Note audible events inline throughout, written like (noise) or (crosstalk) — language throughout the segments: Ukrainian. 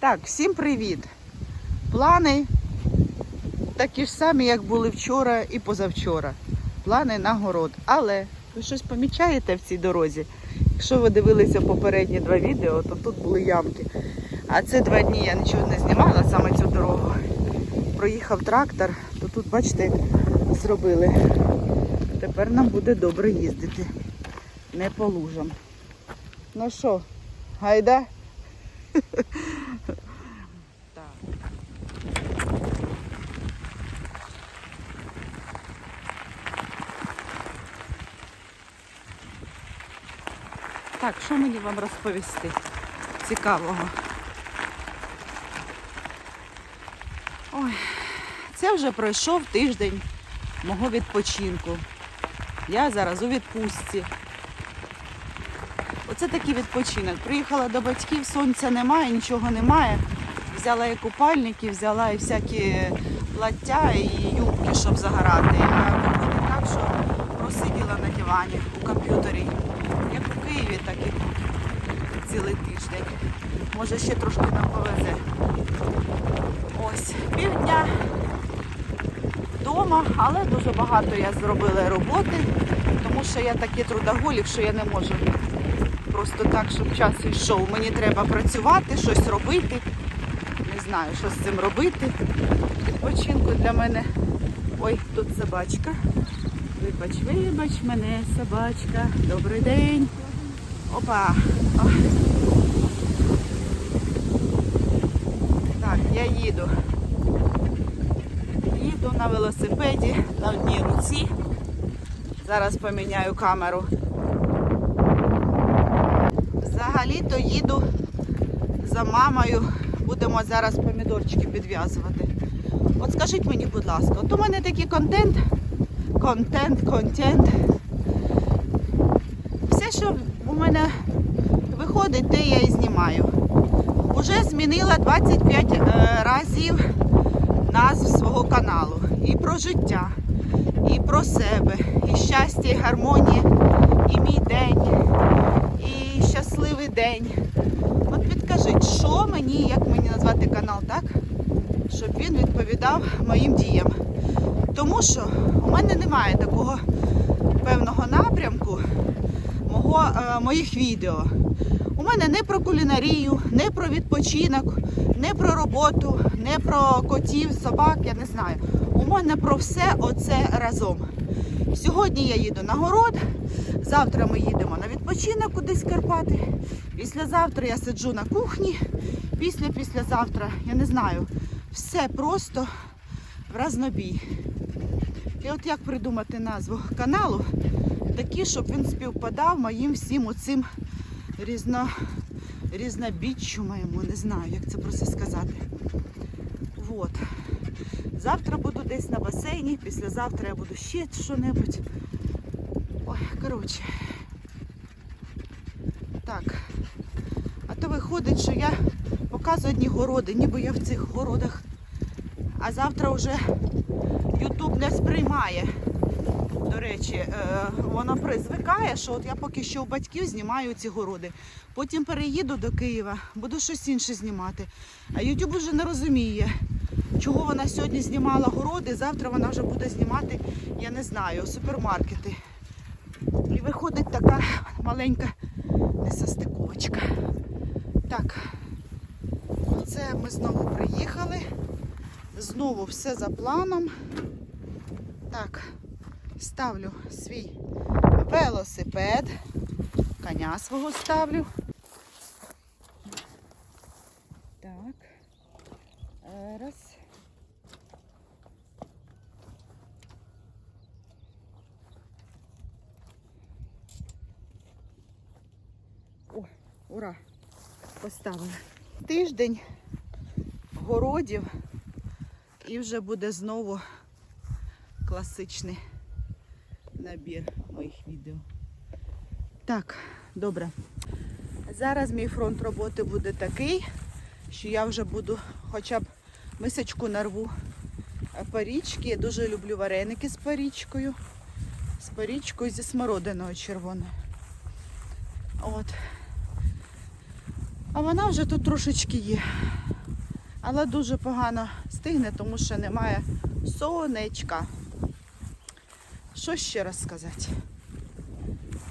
Так, всім привіт! Плани такі ж самі, як були вчора і позавчора. Плани на город. Але ви щось помічаєте в цій дорозі? Якщо ви дивилися попередні два відео, то тут були ямки. А це два дні я нічого не знімала, саме цю дорогу. Проїхав трактор, то тут, бачите, зробили. Тепер нам буде добре їздити. Не по лужам. Ну що, гайда? (laughs) Так, що мені вам розповісти цікавого? Ой, це вже пройшов тиждень мого відпочинку. Я зараз у відпустці. Оце такий відпочинок. Приїхала до батьків, сонця немає, нічого немає. Взяла і купальники, взяла і всякі плаття і юбки, щоб загорати. А виходить так, що просиділа на дивані у комп'ютері. Києві, так цілий тиждень. Може ще трошки нам повезе. Ось, півдня вдома, але дуже багато я зробила роботи, тому що я такий трудоголік, що я не можу просто так, щоб час йшов. Мені треба працювати, щось робити. Не знаю, що з цим робити. Відпочинку для мене. Ой, тут собачка. Вибач, вибач мене, собачка. Добрий день. Опа. Так, я їду. Їду на велосипеді на одній руці. Зараз поміняю камеру. Взагалі-то їду за мамою. Будемо зараз помідорчики підв'язувати. От скажіть мені, будь ласка, от у мене такий контент, контент, контент. Що у мене виходить, те я і знімаю. Уже змінила 25 е, разів назв свого каналу. І про життя, і про себе, і щастя, і гармонія, і мій день, і щасливий день. От підкажіть, що мені, як мені назвати канал, так? Щоб він відповідав моїм діям. Тому що у мене немає такого певного напрямку мого, е, моїх відео. У мене не про кулінарію, не про відпочинок, не про роботу, не про котів, собак, я не знаю. У мене про все оце разом. Сьогодні я їду на город, завтра ми їдемо на відпочинок кудись Карпати. Післязавтра я сиджу на кухні, після післязавтра, я не знаю, все просто в разнобій. І от як придумати назву каналу, такі, щоб він співпадав моїм всім оцим різно, різнобіччю моєму, не знаю, як це просто сказати. Вот. Завтра буду десь на басейні, післязавтра я буду ще що-небудь. Ой, коротше. Так. А то виходить, що я показую одні городи, ніби я в цих городах. А завтра вже Ютуб не сприймає. До речі, е, воно призвикає, що от я поки що у батьків знімаю ці городи. Потім переїду до Києва, буду щось інше знімати. А Ютуб вже не розуміє, чого вона сьогодні знімала городи, завтра вона вже буде знімати, я не знаю, супермаркети. І виходить така маленька несостиковочка. Так, це ми знову приїхали. Знову все за планом. Так, ставлю свій велосипед. Коня свого ставлю. Так. Раз. О, ура! Поставили. Тиждень городів і вже буде знову класичний набір моїх відео. Так, добре. Зараз мій фронт роботи буде такий, що я вже буду хоча б мисочку нарву е, парічки. Я дуже люблю вареники з парічкою. З парічкою зі смородиною червоною. От. А вона вже тут трошечки є. Але дуже погано стигне, тому що немає сонечка. Що ще розказати?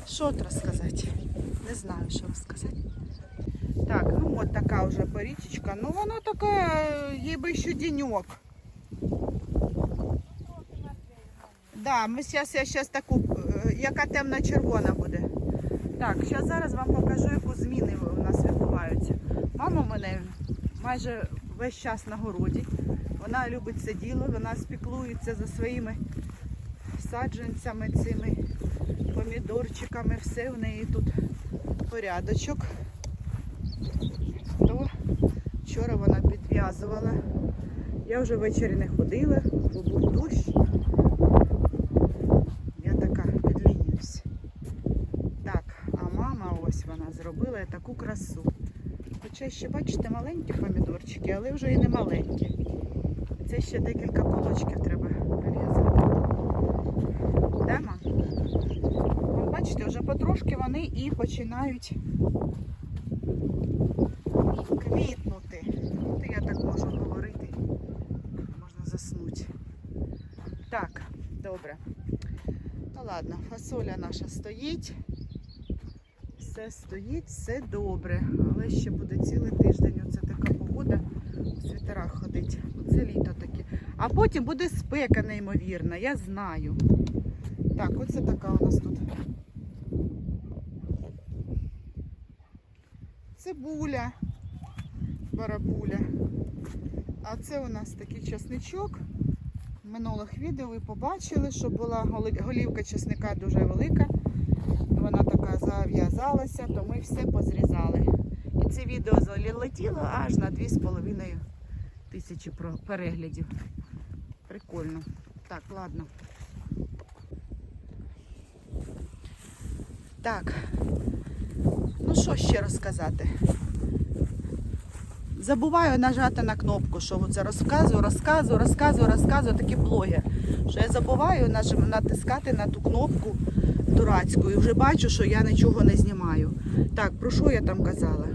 Що розказати? Не знаю, що розказати. Так, ну от така вже порічечка. Ну вона така, їй би ще денек. Да, ми зараз я зараз таку, е, яка темно-червона буде. Так, зараз зараз вам покажу, яку зміни у нас відбуваються. Мама в мене майже весь час на городі. Вона любить це діло, вона спіклується за своїми саджанцями, цими помідорчиками, все в неї тут порядочок. То вчора вона підв'язувала. Я вже ввечері не ходила, бо був дощ. Я така підлінююсь. Так, а мама ось вона зробила таку красу. Хоча ще, бачите, маленькі помідорчики, але вже і не маленькі. Це ще декілька колочків треба прив'язати. Де, мам? Вон, бачите, вже потрошки вони і починають квітнути. От я так можу говорити. Можна заснути. Так, добре. Ну ладно, фасоля наша стоїть. Все стоїть, все добре. Але ще буде цілий тиждень. Оце така погода у світерах ходить. Це літо таке. А потім буде спека неймовірна, я знаю. Так, оце така у нас тут. Цибуля, барабуля. А це у нас такий часничок. В минулих відео ви побачили, що була голівка часника дуже велика. Вона така зав'язалася, то ми все позрізали. І це відео залетіло аж на 2,5 тисячі переглядів. Прикольно. Так, ладно. Так. Ну що ще розказати? Забуваю нажати на кнопку, що це розказую, розказую, розказую, розказую, такі блоги. Що я забуваю натискати на ту кнопку дурацьку і вже бачу, що я нічого не знімаю. Так, про що я там казала?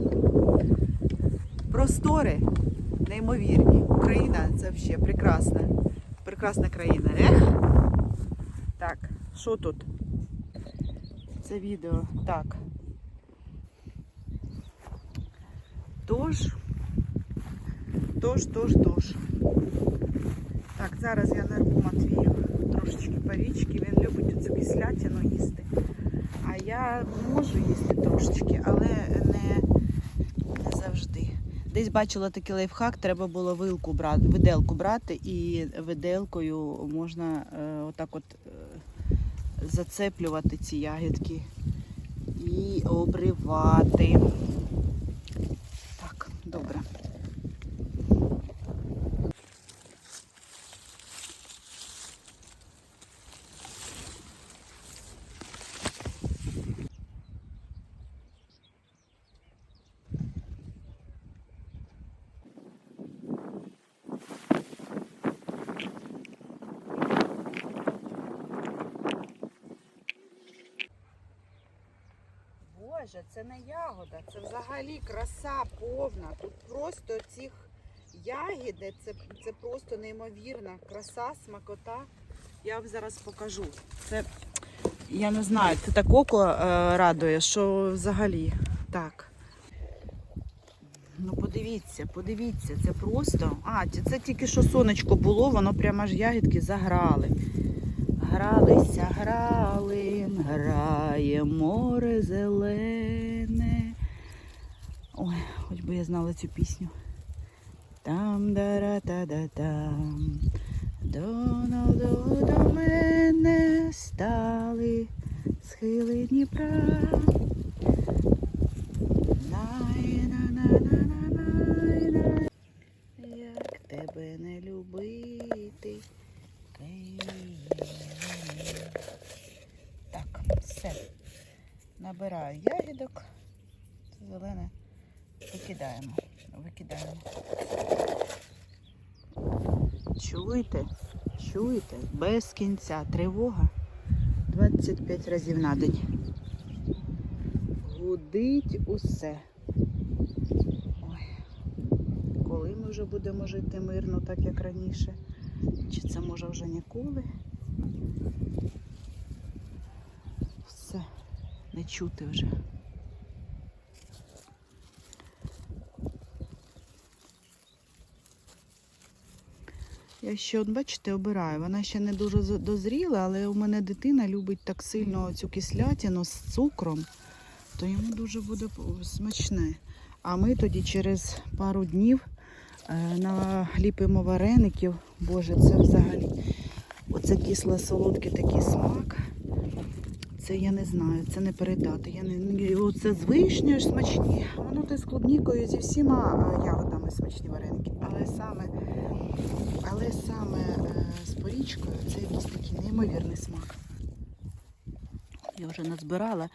Простори неймовірні. Україна це взагалі прекрасна. Прекрасна країна. Ех. Так, що тут? Це відео. Так. Тож, тож, тож, тож. Так, зараз я нарву Матвію трошечки парічки. Він любить цю кислятину їсти. А я можу їсти трошечки, але не, не завжди. Десь бачила такий лайфхак, треба було вилку брати, виделку брати і виделкою можна е, отак от е, зацеплювати ці ягідки і обривати. Добре. Боже, це не ягода, це взагалі краса повна. Тут просто цих ягід, це, це просто неймовірна краса, смакота. Я вам зараз покажу. Це, я не знаю, це так око е, радує, що взагалі так. Ну подивіться, подивіться, це просто. А, це, тільки що сонечко було, воно прямо аж ягідки заграли. Гралися, грали, грає море зелене. Ой, хоч би я знала цю пісню. Там дара та да там до, до, до мене стали схили Дніпра. Як тебе не любити, Києве. Так, все. Набираю ягідок. Це зелене. Викидаємо. Викидаємо. Чуєте? Чуєте? Без кінця. Тривога. 25 разів на день. Гудить усе. Коли ми вже будемо жити мирно, так як раніше. Чи це може вже ніколи? Все, не чути вже. Я ще, от бачите, обираю. Вона ще не дуже дозріла, але у мене дитина любить так сильно цю кислятину з цукром, то йому дуже буде смачне. А ми тоді через пару днів е, наліпимо вареників. Боже, це взагалі. Оце кисло-солодкий такий смак. Це я не знаю, це не передати. Я не, не- оце з вишнею смачні. Воно то з клубнікою, зі всіма ягодами смачні вареники. Але саме, але саме е, з порічкою це якийсь такий неймовірний смак. Я вже назбирала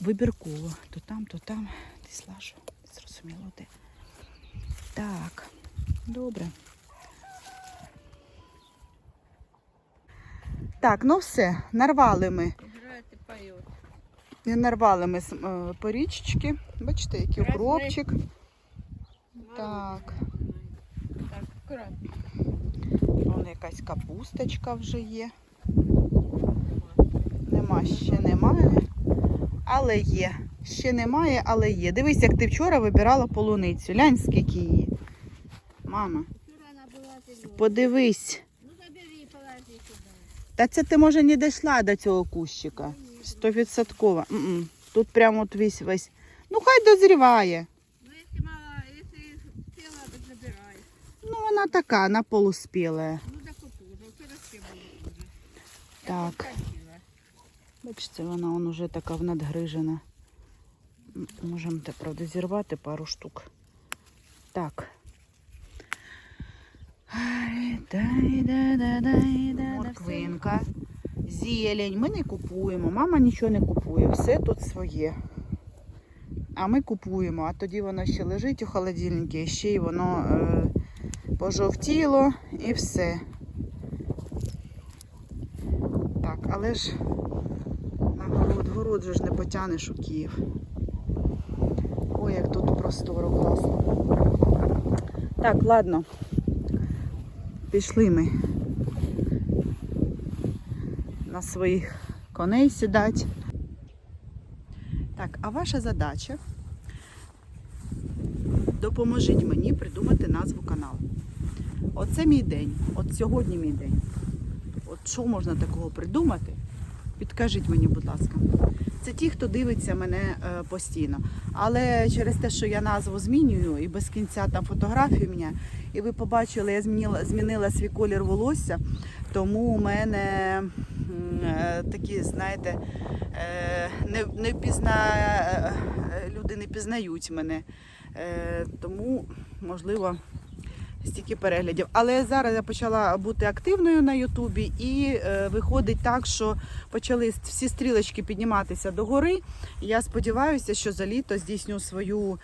вибірково. То там, то там. Десь лажу. Зрозуміло де. Так, добре. Так, ну все, нарвали ми. І нарвали ми е, порічечки. Бачите, який Красний. укропчик. Так. Так. Вон якась капусточка вже є. Нема, ще немає. Але є. Ще немає, але є. Дивись, як ти вчора вибирала полуницю. Глянь, скільки її. Мама, подивись. Ну забери и положи сюда. Та це ти може не дійшла до цього кущика. Стовідсотково. М-м. Тут прямо от весь весь. Ну хай дозріває. Ну если мало, если спела, то забирай. Ну вона така, на полуспіла. Ну все было уже. Так. Бачите, вона он уже така надгрижена. Можемо правда, зірвати пару штук. Так. Морквинка, зелень. Ми не купуємо. Мама нічого не купує. Все тут своє. А ми купуємо, а тоді воно ще лежить у холодильнику, і ще й воно е, пожовтіло і все. Так, але ж на город, город же ж не потягнеш у Київ. Ой, як тут просторо класно. Так, ладно. Пішли ми своїх коней сідати. Так, а ваша задача допоможіть мені придумати назву каналу. Оце мій день. От сьогодні мій день. От що можна такого придумати? Підкажіть мені, будь ласка. Це ті, хто дивиться мене е, постійно. Але через те, що я назву змінюю і без кінця там фотографії мене, і ви побачили, я змінила, змінила свій колір волосся, тому у мене е, такі, знаєте, е, не, не пізна, е, люди не пізнають мене. Тому, можливо, стільки переглядів. Але зараз я почала бути активною на Ютубі і виходить так, що почали всі стрілочки підніматися догори. Я сподіваюся, що за літо здійсню свою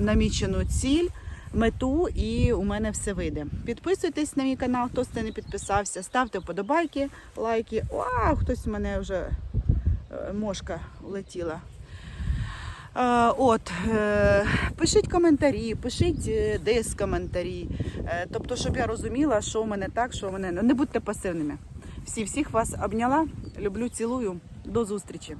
намічену ціль. Мету і у мене все вийде. Підписуйтесь на мій канал, хто ще не підписався, ставте вподобайки, лайки. Вау, хтось в мене вже е, мошка улетіла. Е, От, е, пишіть коментарі, пишіть десь коментарі. Тобто, щоб я розуміла, що в мене так, що в мене не будьте пасивними. Всі всіх вас обняла. Люблю, цілую. До зустрічі.